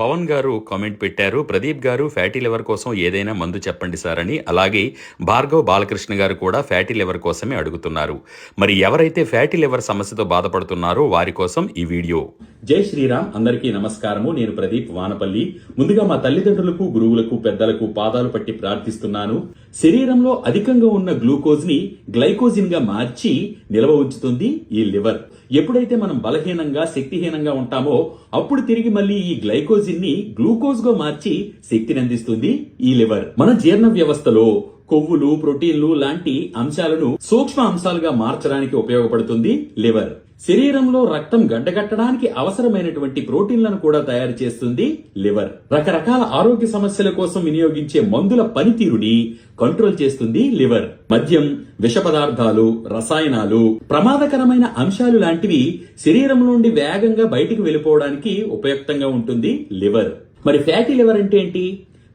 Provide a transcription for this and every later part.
పవన్ గారు కామెంట్ పెట్టారు. ప్రదీప్ గారు ఫ్యాటీ లివర్ కోసం ఏదైనా మందు చెప్పండి సార్ అని. అలాగే భార్గవ్ బాలకృష్ణ గారు కూడా ఫ్యాటీ లివర్ కోసమే అడుగుతున్నారు. మరి ఎవరైతే ఫ్యాటీ లివర్ సమస్యతో బాధపడుతున్నారో వారి కోసం ఈ వీడియో. జై శ్రీరామ్ అందరికీ నమస్కారము. నేను ప్రదీప్ వానపల్లి. ముందుగా మా తల్లిదండ్రులకు గురువులకు పెద్దలకు పాదాలు పట్టి ప్రార్థిస్తున్నాను. శరీరంలో అధికంగా ఉన్న గ్లూకోజ్ని గ్లైకోజిన్గా మార్చి నిల్వ ఉంచుతుంది ఈ లివర్. ఎప్పుడైతే మనం బలహీనంగా శక్తిహీనంగా ఉంటామో అప్పుడు తిరిగి మళ్ళీ ఈ గ్లైకోజిన్ని గ్లూకోజ్గా మార్చి శక్తిని అందిస్తుంది ఈ లివర్. మన జీర్ణ వ్యవస్థలో కొవ్వులు ప్రోటీన్లు లాంటి అంశాలను సూక్ష్మ అంశాలుగా మార్చడానికి ఉపయోగపడుతుంది లివర్. శరీరంలో రక్తం గడ్డగట్టడానికి అవసరమైనటువంటి ప్రోటీన్లను కూడా తయారు చేస్తుంది లివర్. రకరకాల ఆరోగ్య సమస్యల కోసం వినియోగించే మందుల పనితీరుని కంట్రోల్ చేస్తుంది లివర్. మద్యం విష పదార్థాలు రసాయనాలు ప్రమాదకరమైన అంశాలు లాంటివి శరీరం నుండి వేగంగా బయటికి వెళ్ళిపోవడానికి ఉపయుక్తంగా ఉంటుంది లివర్. మరి ఫ్యాటీ లివర్ అంటే ఏంటి?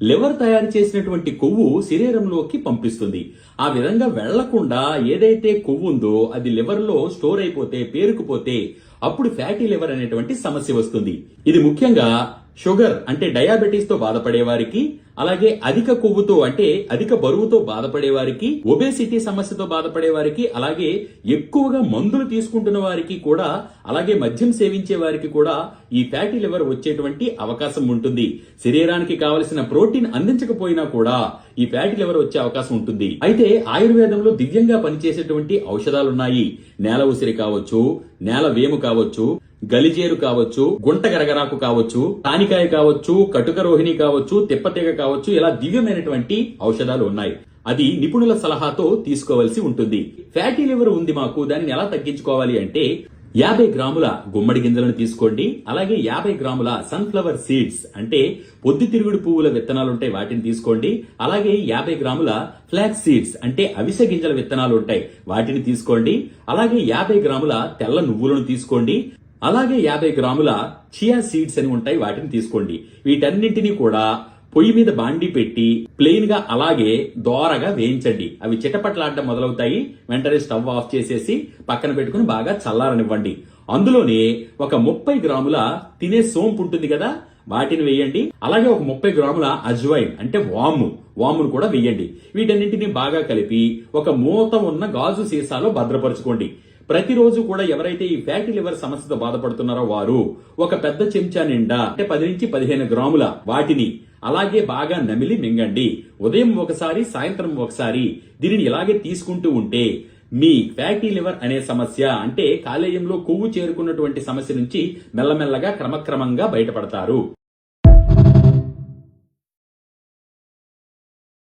లివర్ తయారు చేసినటువంటి కొవ్వు శరీరంలోకి పంపిస్తుంది. ఆ విధంగా వెళ్ళకుండా ఏదైతే కొవ్వు ఉందో అది లివర్లో స్టోర్ అయిపోతే పేరుకుపోతే అప్పుడు ఫ్యాటీ లివర్ అనేటువంటి సమస్య వస్తుంది. ఇది ముఖ్యంగా షుగర్ అంటే డయాబెటీస్తో బాధపడే వారికి అలాగే అధిక కొవ్వుతో అంటే అధిక బరువుతో బాధపడే వారికి ఒబేసిటీ సమస్యతో బాధపడే వారికి అలాగే ఎక్కువగా మందులు తీసుకుంటున్న వారికి కూడా అలాగే మద్యం సేవించే వారికి కూడా ఈ ఫ్యాటీ లివర్ వచ్చేటువంటి అవకాశం ఉంటుంది. శరీరానికి కావలసిన ప్రోటీన్ అందించకపోయినా కూడా ఈ ఫ్యాటీ లివర్ వచ్చే అవకాశం ఉంటుంది. అయితే ఆయుర్వేదంలో దివ్యంగా పనిచేసేటువంటి ఔషధాలున్నాయి. నేల ఉసిరి కావచ్చు నేల వేము కావచ్చు గలిజేరు కావచ్చు గుంట గరగరాకు కావచ్చు తానికాయ కావచ్చు కటుక రోహిణి కావచ్చు తిప్పతీగ కావచ్చు ఇలా దివ్యమైనటువంటి ఔషధాలు ఉన్నాయి. అది నిపుణుల సలహాతో తీసుకోవాల్సి ఉంటుంది. ఫ్యాటీ లివర్ ఉంది మాకు దానిని ఎలా తగ్గించుకోవాలి అంటే యాభై గ్రాముల గుమ్మడి గింజలను తీసుకోండి. అలాగే యాభై గ్రాముల సన్ఫ్లవర్ సీడ్స్ అంటే పొద్దుతిరుగుడు పువ్వుల విత్తనాలు ఉంటాయి వాటిని తీసుకోండి. అలాగే యాభై గ్రాముల ఫ్లాక్స్ సీడ్స్ అంటే అవిసె గింజల విత్తనాలు ఉంటాయి వాటిని తీసుకోండి. అలాగే యాభై గ్రాముల తెల్ల నువ్వులను తీసుకోండి. అలాగే యాభై గ్రాముల చియా సీడ్స్ అని ఉంటాయి వాటిని తీసుకోండి. వీటన్నింటినీ కూడా పొయ్యి మీద బాండి పెట్టి ప్లెయిన్గా అలాగే దోరగా వేయించండి. అవి చిటపట్లాడడం మొదలవుతాయి. వెంటనే స్టవ్ ఆఫ్ చేసేసి పక్కన పెట్టుకుని బాగా చల్లారనివ్వండి. అందులోనే ఒక ముప్పై గ్రాముల తినే సోంపు ఉంటుంది కదా వాటిని వేయండి. అలాగే ఒక ముప్పై గ్రాముల అజ్వైన్ అంటే వాము వామును కూడా వేయండి. వీటన్నింటినీ బాగా కలిపి ఒక మూత ఉన్న గాజు సీసాలో భద్రపరచుకోండి. ప్రతిరోజు కూడా ఎవరైతే ఈ ఫ్యాటీ లివర్ సమస్యతో బాధపడుతున్నారో వారు ఒక పెద్ద చెంచా నిండా అంటే పది నుంచి పదిహేను గ్రాముల వాటిని అలాగే బాగా నమిలి మింగండి. ఉదయం ఒకసారి సాయంత్రం ఒకసారి దీనిని ఇలాగే తీసుకుంటూ ఉంటే మీ ఫ్యాటీ లివర్ అనే సమస్య అంటే కాలేయంలో కొవ్వు చేరుకున్నటువంటి సమస్య నుంచి మెల్లమెల్లగా క్రమక్రమంగా బయటపడతారు.